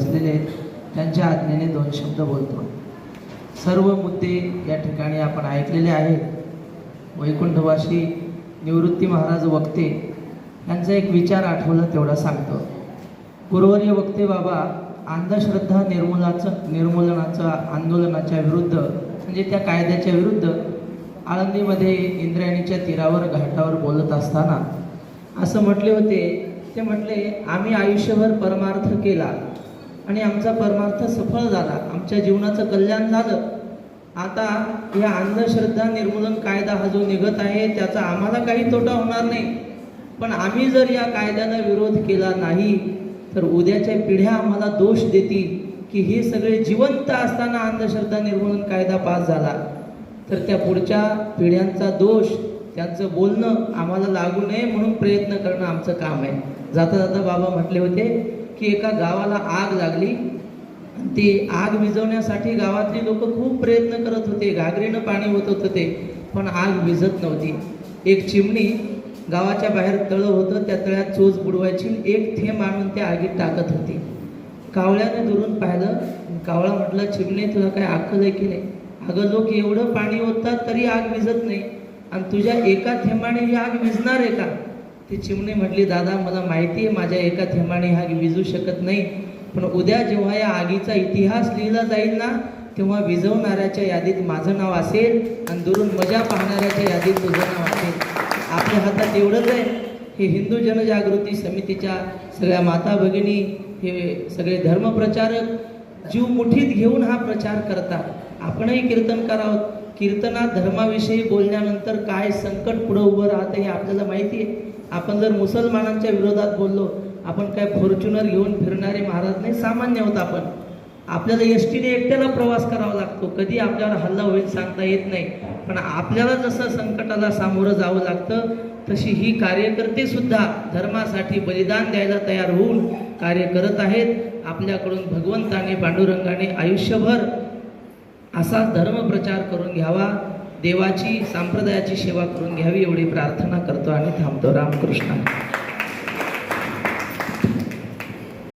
बसलेले आहेत. त्यांच्या आज्ञेने दोन शब्द बोलतो. सर्व मुद्दे या ठिकाणी आपण ऐकलेले आहेत. वैकुंठवासी निवृत्ती महाराज वक्ते यांचा एक विचार आठवला तेवढा सांगतो. गुरुवर्य वक्ते बाबा अंधश्रद्धा निर्मूलाचं निर्मूलनाचं आंदोलनाच्या विरुद्ध म्हणजे त्या कायद्याच्या विरुद्ध आळंदीमध्ये इंद्रायणीच्या तीरावर घाटावर बोलत असताना असं म्हटले होते. ते म्हटले आम्ही आयुष्यभर परमार्थ केला. आणि आमचा परमार्थ सफळ झाला. आमच्या जीवनाचं कल्याण झालं. आता या अंधश्रद्धा निर्मूलन कायदा हा जो निघत आहे त्याचा आम्हाला काही तोटा होणार नाही. पण आम्ही जर या कायद्याला विरोध केला नाही तर उद्याच्या पिढ्या आम्हाला दोष देतील की हे सगळे जिवंत असताना अंधश्रद्धा निर्मूलन कायदा पास झाला. तर त्या पुढच्या पिढ्यांचा दोष त्यांचं बोलणं आम्हाला लागू नये म्हणून प्रयत्न करणं आमचं काम आहे. जाता जाता बाबा म्हटले होते की एका गावाला आग लागली. आणि ती आग विझवण्यासाठी गावातली लोक खूप प्रयत्न करत होते. घागरीनं पाणी होत होतं ते पण आग विझत नव्हती. एक चिमणी गावाच्या बाहेर तळं होतं त्या तळ्यात चोच बुडवायची एक थेंब आणून त्या आगीत टाकत होती. कावळ्याने दुरून पाहिलं कावळा म्हटलं चिमणे तुला काय अक्कल आहे? की नाही अगं लोक एवढं पाणी ओततात तरी आग विझत नाही. आणि तुझ्या एका थेंबाने ही आग विझणार आहे का? ती चिमणी म्हटली दादा मला माहिती आहे माझ्या एका थेंबाने हा विजू शकत नाही पण उद्या जेव्हा या आगीचा इतिहास लिहिला जाईल ना तेव्हा विझवणाऱ्याच्या यादीत माझं नाव असेल आणि दुरून मजा पाहणाऱ्याच्या यादीत तुझं नाव असेल. आपल्या हातात एवढंच आहे. हे हिंदू जनजागृती समितीच्या सगळ्या माता भगिनी हे सगळे धर्मप्रचारक जीव मुठीत घेऊन हा प्रचार करतात. आपणही कीर्तन करावं. कीर्तनात धर्माविषयी बोलल्यानंतर काय संकट पुढं उभं राहतं हे आपल्याला माहिती आहे. आपण जर मुसलमानांच्या विरोधात बोललो आपण काय फॉर्च्युनर घेऊन फिरणारे महाराज नाही सामान्य होत आपण. आपल्याला एस टीने एकट्याला प्रवास करावा लागतो. कधी आपल्यावर हल्ला होईल सांगता येत नाही. पण आपल्याला जसं संकटाला सामोरं जावं लागतं तशी ही कार्यकर्ते सुद्धा धर्मासाठी बलिदान द्यायला तयार होऊन कार्य करत आहेत. आपल्याकडून भगवंताने पांडुरंगाने आयुष्यभर असा धर्मप्रचार करून घ्यावा. देवाची संप्रदायाची सेवा करून घ्यावी एवढी प्रार्थना करतो आणि थांबतो. रामकृष्ण.